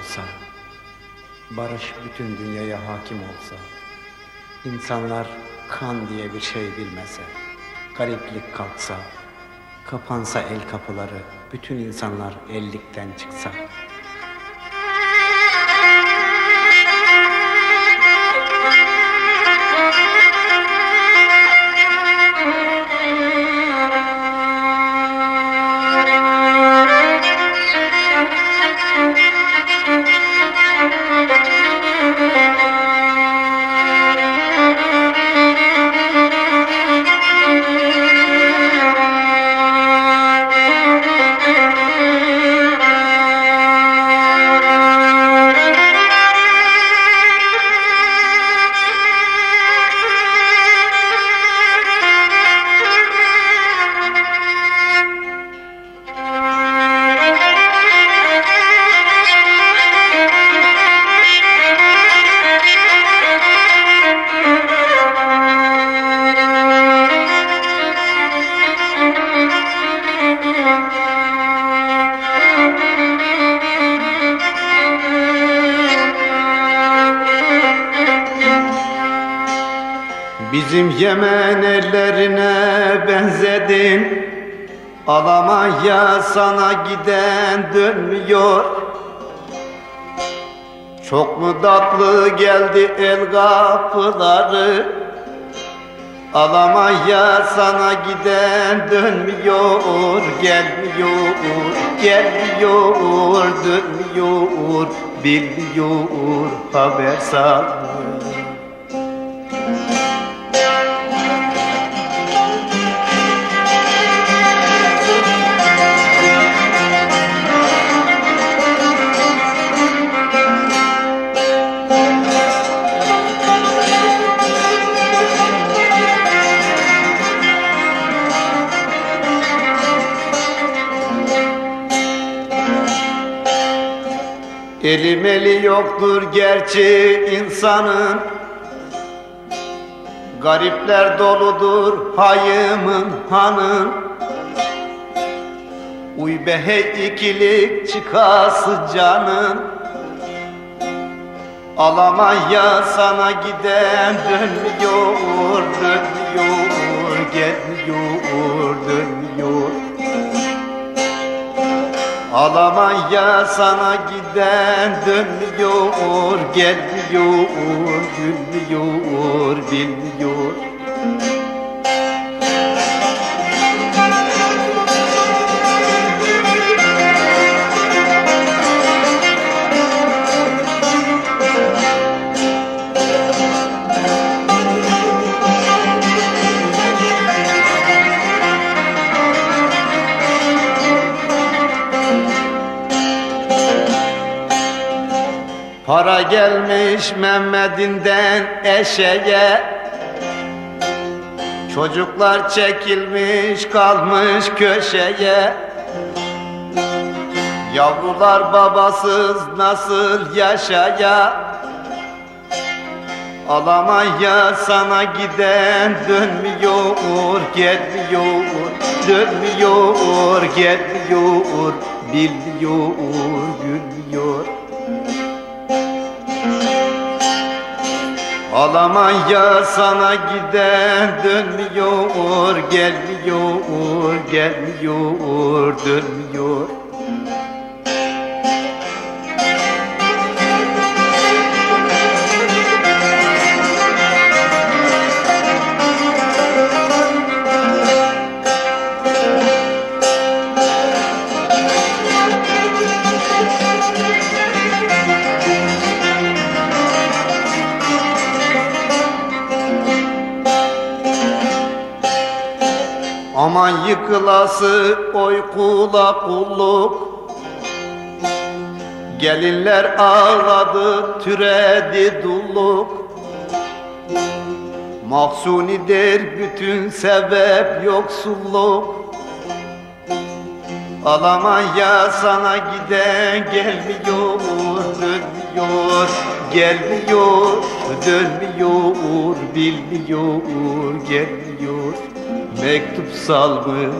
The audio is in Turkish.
olsa, barış bütün dünyaya hakim olsa, insanlar kan diye bir şey bilmese, gariplik kalksa, kapansa el kapıları, bütün insanlar ellikten çıksa. Bizim Yemen ellerine benzedin. Alamaya sana giden dönmüyor. Çok mu tatlı geldi el kapıları? Alamaya sana giden dönmüyor Gelmiyor, gelmiyor, dönmüyor Bilmiyor, haber salmıyor Elim eli yoktur gerçi insanın. Garipler doludur hayımın hanın. Uy be hey ikilik çıkası canın. Alamaya sana giden dönmüyor, dönmüyor, gelmiyor, dönmüyor Alamaya sana giden dönmüyor, gelmiyor, gülmüyor, bilmiyor. Para gelmiş Mehmet'inden eşeğe. Çocuklar çekilmiş kalmış köşeye. Yavrular babasız nasıl yaşaya? Alamaya sana giden dönmüyor, gelmiyor, dönmüyor, gelmiyor, bilmiyor, gülmüyor. Alamaya sana giden dönmüyor, gelmiyor, gelmiyor, dönmüyor. Aman yıkılası oy kula kulluk. Gelinler ağladı türedi dulluk. Mahsunidir bütün sebep yoksulluk. Alamaya sana giden gelmiyor, dönmüyor, gelmiyor, dönmüyor, bilmiyor, gelmiyor. Mektup salmış